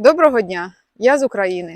Доброго дня, я з України.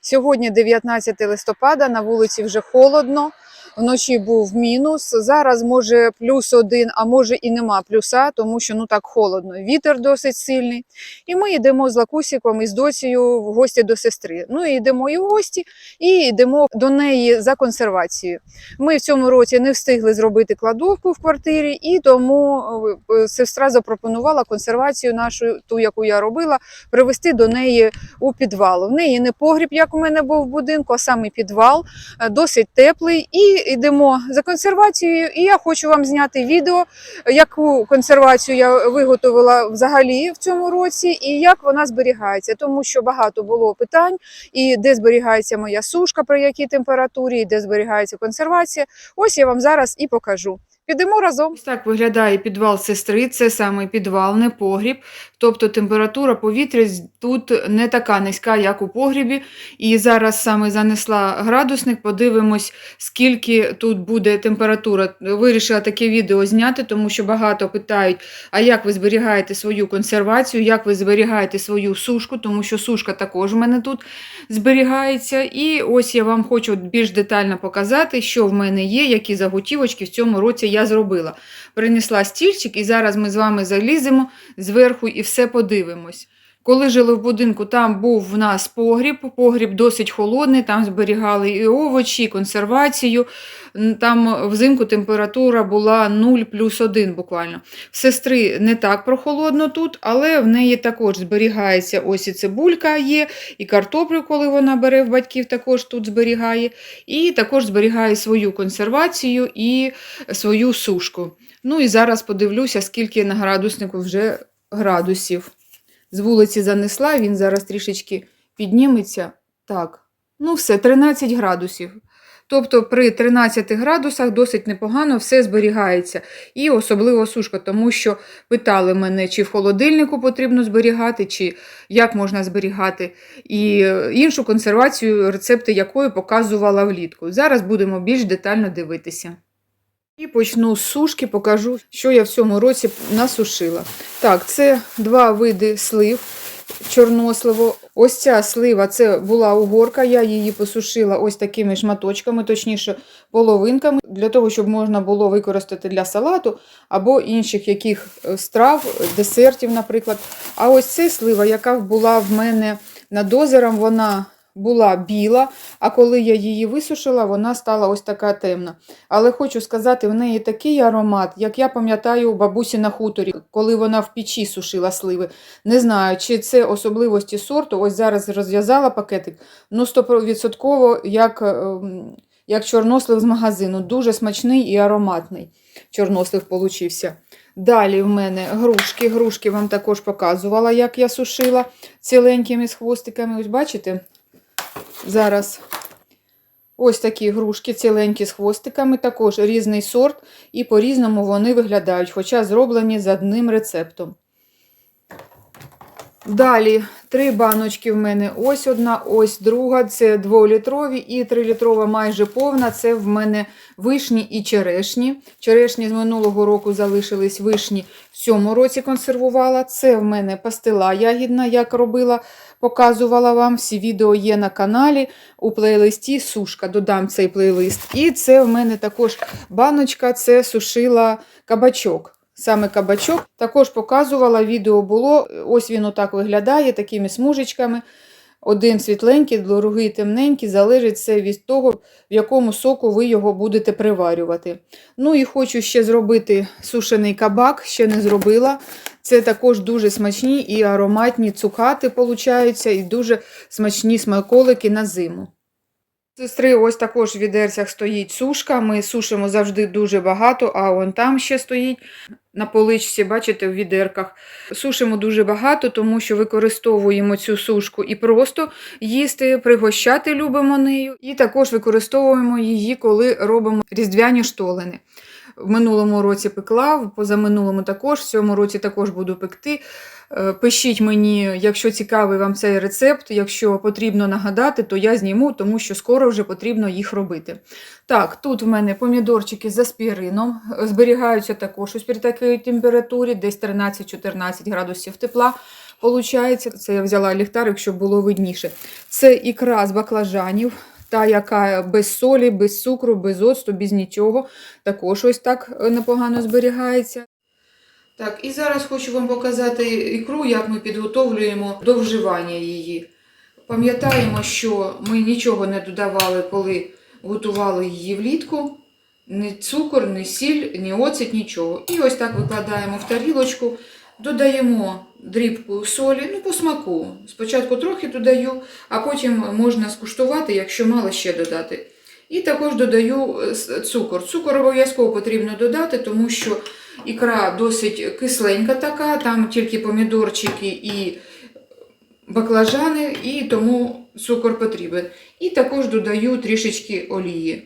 Сьогодні 19 листопада, на вулиці вже холодно. Вночі був мінус. Зараз може плюс один, а може і нема плюса, тому що ну так холодно. Вітер досить сильний. І ми йдемо з Лакусіком і з доцією в гості до сестри. Ну і йдемо і в гості, і йдемо до неї за консервацією. Ми в цьому році не встигли зробити кладовку в квартирі, і тому е, сестра запропонувала консервацію нашу, ту, яку я робила, привезти до неї у підвал. В неї не погріб, як у мене був в будинку, а саме підвал, е, досить теплий. І йдемо за консервацією. І я хочу вам зняти відео, яку консервацію я виготовила взагалі в цьому році, і як вона зберігається, тому що багато було питань, і де зберігається моя сушка, при якій температурі, і де зберігається консервація. Ось я вам зараз і покажу. Підемо разом. Ось так виглядає підвал сестри. Це саме підвал, не погріб. Тобто температура повітря тут не така низька, як у погрібі. І зараз саме занесла градусник. Подивимось, скільки тут буде температура. Вирішила таке відео зняти, тому що багато питають, а як ви зберігаєте свою консервацію, як ви зберігаєте свою сушку, тому що сушка також в мене тут зберігається. І ось я вам хочу більш детально показати, що в мене є, які заготівочки в цьому році я зробила. Принесла стільчик, і зараз ми з вами заліземо зверху і все подивимось. Коли жили в будинку, там був в нас погріб, погріб досить холодний, там зберігали і овочі, і консервацію. Там взимку температура була 0 плюс 1 буквально. Сестри не так прохолодно тут, але в неї також зберігається ось і цибулька є, і картоплю, коли вона бере в батьків, також тут зберігає. І також зберігає свою консервацію і свою сушку. Ну і зараз подивлюся, скільки на градуснику вже градусів. З вулиці занесла, він зараз трішечки підніметься. Так, ну все, 13 градусів. Тобто при 13 градусах досить непогано все зберігається. І особливо сушка, тому що питали мене, чи в холодильнику потрібно зберігати, чи як можна зберігати. І е, іншу консервацію, рецепти якої показувала влітку. Зараз будемо більш детально дивитися. І почну з сушки, покажу, що я в цьому році насушила. Так, це два види слив чорносливо. Ось ця слива це була угорка, я її посушила ось такими шматочками, точніше половинками, для того, щоб можна було використати для салату або інших яких е, страв, десертів, наприклад. А ось це слива, яка була в мене над озером, вона була біла, а коли я її висушила, вона стала ось така темна. Але хочу сказати, в неї такий аромат, як я пам'ятаю у бабусі на хуторі, коли вона в печі сушила сливи. Не знаю, чи це особливості сорту. Ось зараз розв'язала пакетик. Ну, 100% як, ем, як чорнослив з магазину. Дуже смачний і ароматний чорнослив получився. Далі в мене грушки. Грушки вам також показувала, як я сушила ціленькими з хвостиками. Ось бачите? Зараз ось такі грушки ціленькі з хвостиками, також різний сорт, і по-різному вони виглядають, хоча зроблені за одним рецептом. Далі три баночки в мене. Ось одна, ось друга. Це 2-літрові і 3-літрова майже повна. Це в мене вишні і черешні. Черешні з минулого року залишились вишні в цьому році консервувала. Це в мене пастила ягідна, як робила, показувала вам. Всі відео є на каналі у плейлисті Сушка. Додам цей плейлист. І це в мене також баночка, це сушила кабачок. Саме кабачок. Також показувала, відео було. Ось він отак виглядає, такими смужечками. Один світленький, другий темненький, залежить все від того, в якому соку ви його будете приварювати. Ну і хочу ще зробити сушений кабак, ще не зробила. Це також дуже смачні і ароматні цукати получаються, і дуже смачні смаколики на зиму. Сестри, ось також в відерцях стоїть сушка. Ми сушимо завжди дуже багато, а он там ще стоїть на поличці, бачите, в відерках. Сушимо дуже багато, тому що використовуємо цю сушку і просто їсти, пригощати любимо нею. І також використовуємо її, коли робимо різдвяні штолени. В минулому році пекла, в позаминулому також, в цьому році також буду пекти. Е, Пишіть мені, якщо цікавий вам цей рецепт, якщо потрібно нагадати, то я зніму, тому що скоро вже потрібно їх робити. Так, тут в мене помідорчики з аспірином, зберігаються також ось при такій температурі, десь 13-14 градусів тепла. Получається, це я взяла ліхтарик, щоб було видніше. Це ікра з баклажанів, та, яка без солі, без цукру, без оцту, без нічого. Також ось так е, непогано зберігається. Так, і зараз хочу вам показати ікру, як ми підготовлюємо до вживання її. Пам'ятаємо, що ми нічого не додавали, коли готували її влітку. Ні цукор, ні сіль, ні оцет, нічого. І ось так викладаємо в тарілочку, додаємо дрібку солі, ну по смаку. Спочатку трохи додаю, а потім можна скуштувати, якщо мало ще додати. І також додаю е, цукор. Цукор обов'язково потрібно додати, тому що ікра досить кисленька така, там тільки помідорчики і баклажани, і тому цукор потрібен. І також додаю трішечки олії.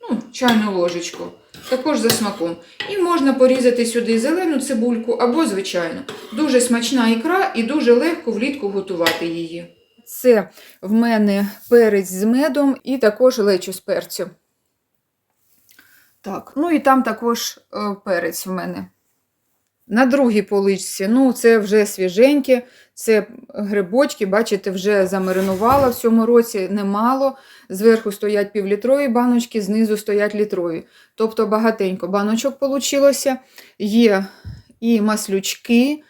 Ну, чайну ложечку. Також за смаком. І можна порізати сюди зелену цибульку або звичайну. Дуже смачна ікра і дуже легко влітку готувати її. Це в мене перець з медом і також лечу з перцю. Так, ну і там також е, перець в мене. На другій поличці, ну це вже свіженьке, це грибочки, бачите, вже замаринувала в цьому році немало. Зверху стоять півлітрові баночки, знизу стоять літрові. Тобто багатенько баночок получилося. Є і маслючки.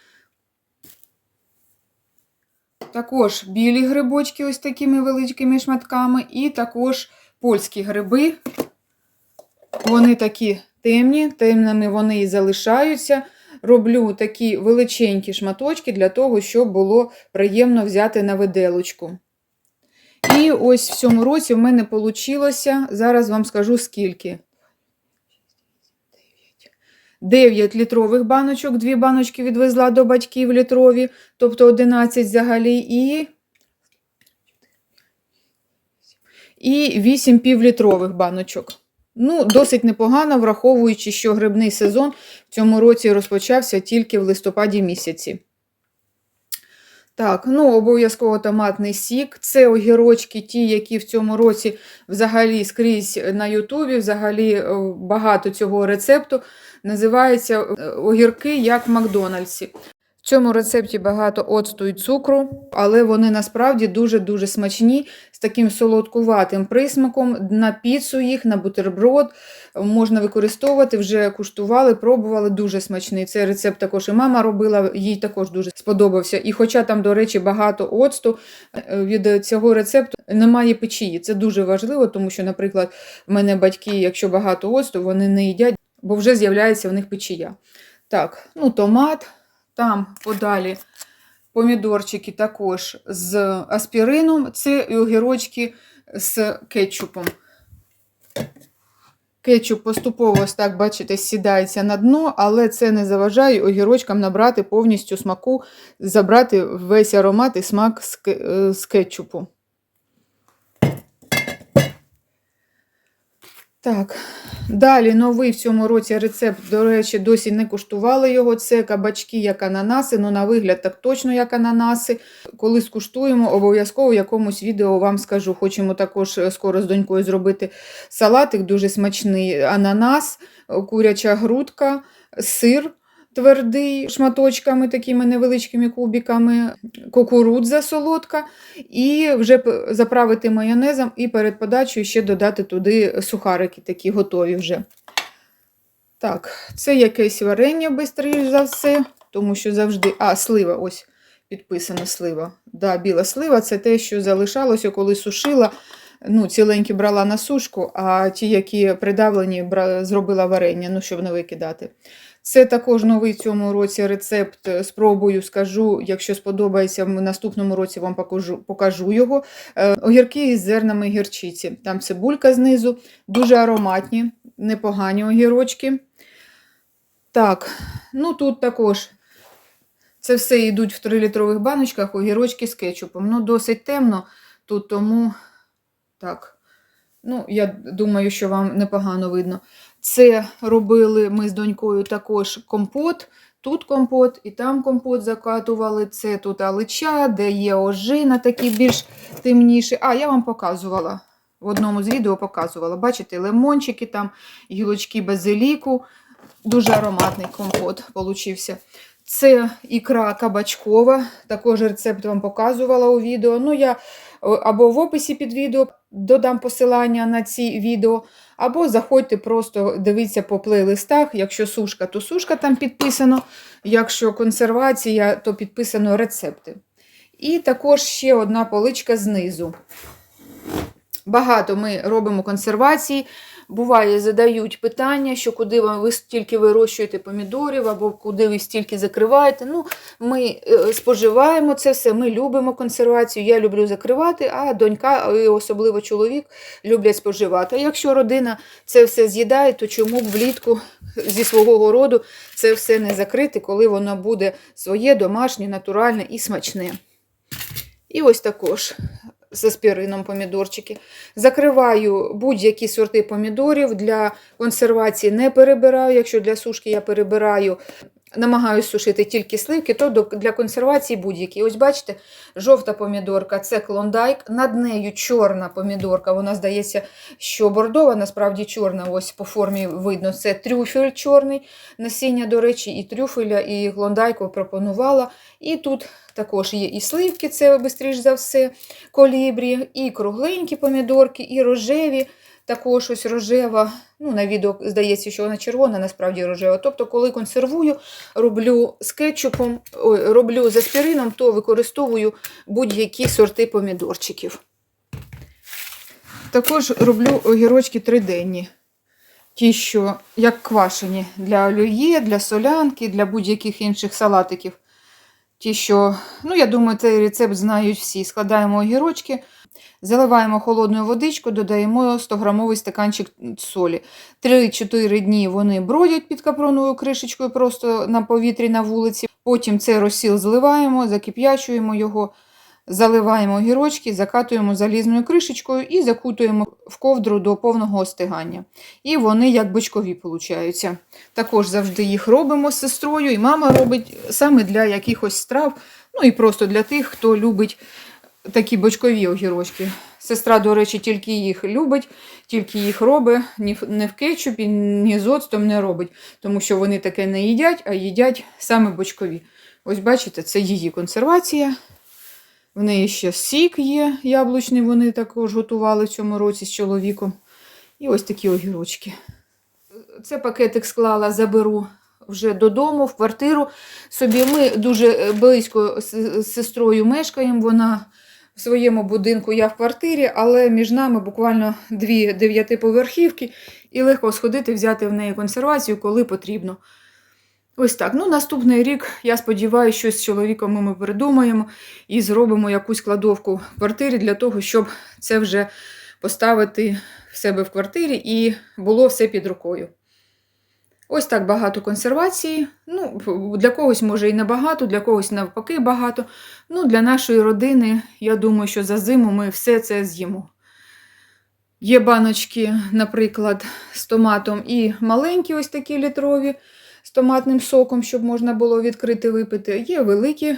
Також білі грибочки ось такими великими шматками, і також польські гриби. Вони такі темні, темними вони і залишаються. Роблю такі величенькі шматочки для того, щоб було приємно взяти на виделочку. І ось в цьому році в мене вийшло, зараз вам скажу скільки. 9 літрових баночок, дві баночки відвезла до батьків літрові, тобто 11 взагалі, і, і 8 півлітрових баночок. Ну, досить непогано, враховуючи, що грибний сезон в цьому році розпочався тільки в листопаді місяці. Так, ну обов'язково томатний сік. Це огірочки, ті, які в цьому році взагалі скрізь на Ютубі, взагалі е, багато цього рецепту. Називаються е, огірки як Макдональдсі. В цьому рецепті багато оцту і цукру, але вони насправді дуже-дуже смачні, з таким солодкуватим присмаком. На піцу їх, на бутерброд можна використовувати, вже куштували, пробували, дуже смачний. Цей рецепт також і мама робила, їй також дуже сподобався. І хоча там, до речі, багато оцту, е, від цього рецепту немає печії. Це дуже важливо, тому що, наприклад, в мене батьки, якщо багато оцту, вони не їдять, бо вже з'являється в них печія. Так, ну томат. Там подалі помідорчики також з аспірином, це і огірочки з кетчупом. Кетчуп поступово, ось так, бачите, сідається на дно, але це не заважає огірочкам набрати повністю смаку, забрати весь аромат і смак з кетчупу. Так, далі новий в цьому році рецепт, до речі, досі не куштували його. Це кабачки як ананаси, ну на вигляд так точно як ананаси. Коли скуштуємо, обов'язково в якомусь відео вам скажу. Хочемо також е, скоро з донькою зробити салатик, дуже смачний ананас, е, куряча грудка, сир. Твердий шматочками, такими невеличкими кубиками, кукурудза солодка, і вже заправити майонезом і перед подачею ще додати туди сухарики, такі готові вже. Так, це якесь варення, бистріш за все, тому що завжди. А, слива, ось підписана слива. Да, біла слива це те, що залишалося, коли сушила. Ну, ціленькі брала на сушку, а ті, які придавлені, зробила варення, ну, щоб не викидати. Це також новий цьому році рецепт. е, Спробую, скажу, якщо сподобається, в наступному році вам покажу, покажу його. Е, Огірки із зернами гірчиці. Там цибулька знизу, дуже ароматні, непогані огірочки. Так, ну тут також це все йдуть в 3-літрових баночках, огірочки з кетчупом. Ну, досить темно тут, тому так. Ну, я думаю, що вам непогано видно. Це робили ми з донькою також компот. Тут компот і там компот закатували. Це тут алича, де є ожина, такі більш темніші. А, я вам показувала. В одному з відео показувала. Бачите, лимончики, там, гілочки базиліку. Дуже ароматний компот получився. Це ікра кабачкова, також рецепт вам показувала у відео. Ну, я або в описі під відео додам посилання на ці відео, або заходьте просто дивіться по плейлистах. Якщо сушка, то сушка там підписано. Якщо консервація, то підписано рецепти. І також ще одна поличка знизу. Багато ми робимо консервації. Буває, задають питання, що куди ви стільки вирощуєте помідорів, або куди ви стільки закриваєте. Ну, ми е, споживаємо це все, ми любимо консервацію. Я люблю закривати, а донька, і особливо чоловік, люблять споживати. А якщо родина це все з'їдає, то чому б влітку зі свого городу це все не закрити, коли воно буде своє, домашнє, натуральне і смачне. І ось також з аспірином помідорчики. Закриваю будь-які сорти помідорів. Для консервації не перебираю. Якщо для сушки я перебираю, намагаюся сушити тільки сливки, то для консервації будь-які. Ось бачите, жовта помідорка це клондайк, над нею чорна помідорка. Вона здається, що бордова, насправді чорна. Ось по формі видно. Це трюфель чорний насіння, до речі, і трюфеля, і клондайку пропонувала. І тут також є і сливки, це швидше за все, колібрі, і кругленькі помідорки, і рожеві. Також ось рожева. Ну, на відео здається, що вона червона, насправді рожева. Тобто, коли консервую, роблю з кетчупом, роблю з аспірином, то використовую будь-які сорти помідорчиків. Також роблю огірочки триденні. Ті, що як квашені для олів'є, для солянки, для будь-яких інших салатиків. Ті, що, ну, я думаю, цей рецепт знають всі. Складаємо огірочки, заливаємо холодною водичкою, додаємо 100-грамовий стаканчик солі. 3-4 дні вони бродять під капроновою кришечкою просто на повітрі на вулиці. Потім цей розсіл зливаємо, закип'ячуємо його, заливаємо огірочки, закатуємо залізною кришечкою і закутуємо в ковдру до повного остигання. І вони як бочкові получаються. Також завжди їх робимо з сестрою, і мама робить саме для якихось страв, ну і просто для тих, хто любить такі бочкові огірочки. Сестра, до речі, тільки їх любить, тільки їх робить, не в кетчупі, ні з оцтом не робить, тому що вони таке не їдять, а їдять саме бочкові. Ось бачите, це її консервація. В неї ще сік є яблучний, вони також готували в цьому році з чоловіком. І ось такі огірочки. Це пакетик склала, заберу вже додому, в квартиру собі. Ми дуже е, близько з сестрою мешкаємо. Вона в своєму будинку, я в квартирі, але між нами буквально дві дев'ятиповерхівки, і легко сходити, взяти в неї консервацію, коли потрібно. Ось так. Ну, наступний рік, я сподіваюся, щось з чоловіком ми придумаємо і зробимо якусь кладовку в квартирі для того, щоб це вже поставити в себе в квартирі і було все під рукою. Ось так багато консервації. Ну, для когось може і небагато, для когось навпаки багато. Ну, для нашої родини, я думаю, що за зиму ми все це з'їмо. Є баночки, наприклад, з томатом і маленькі, ось такі літрові, з томатним соком, щоб можна було відкрити випити. Є великі,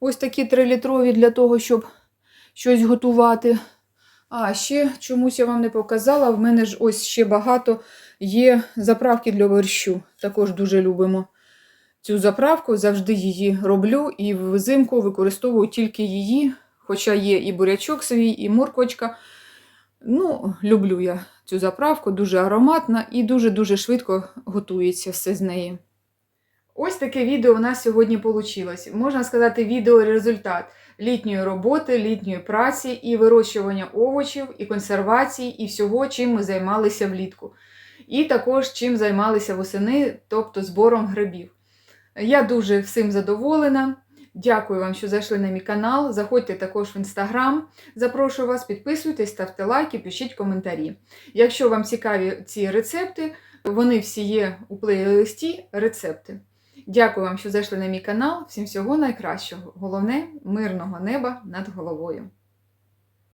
ось такі 3-літрові для того, щоб щось готувати. А ще чомусь я вам не показала. В мене ж ось ще багато є заправки для борщу. Також дуже любимо цю заправку, завжди її роблю і взимку використовую тільки її, хоча є і бурячок свій, і морквочка. Ну, люблю я цю заправку, дуже ароматна і дуже-дуже швидко готується все з неї. Ось таке відео у нас сьогодні вийшло. Можна сказати, відео результат літньої роботи, літньої праці і вирощування овочів, і консервації, і всього, чим ми займалися влітку. І також чим займалися восени, тобто збором грибів. Я дуже всім задоволена. Дякую вам, що зайшли на мій канал. Заходьте також в інстаграм. Запрошую вас, підписуйтесь, ставте лайки, пишіть коментарі. Якщо вам цікаві ці рецепти, вони всі є у плейлисті рецепти. Дякую вам, що зайшли на мій канал. Всім всього найкращого. Головне мирного неба над головою.